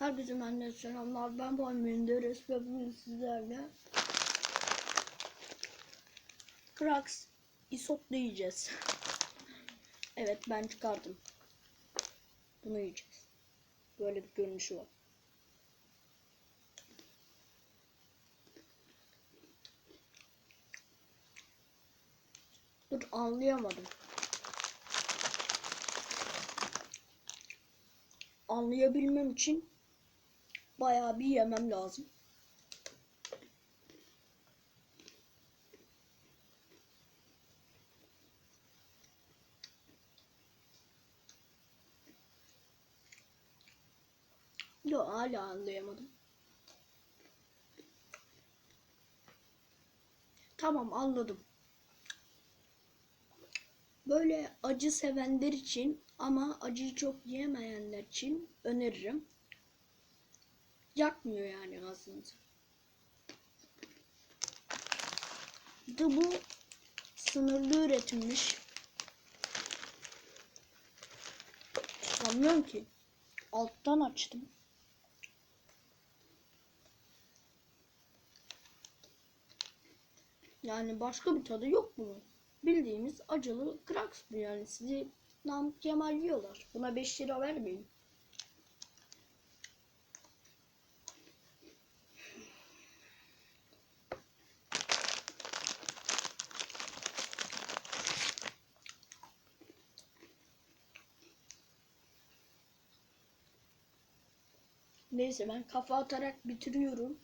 Herkese benden selamlar. Ben Muhammed Deriz ve bugün sizlerle Krax isot yiyeceğiz. evet ben çıkardım. Bunu yiyeceğiz. Böyle bir görünüşü var. Dur anlayamadım. Anlayabilmem için bayağı bir yemem lazım. Yok hala anlayamadım. Tamam anladım. Böyle acı sevenler için ama acıyı çok yemeyenler için öneririm. Yakmıyor yani ağzınızı. De bu sınırlı üretilmiş. Sanmıyorum ki. Alttan açtım. Yani başka bir tadı yok bunun. Bildiğimiz acılı Krax bu yani. Sizi Namık Kemal yiyorlar. Buna 5 lira vermeyin. Neyse ben kafa atarak bitiriyorum.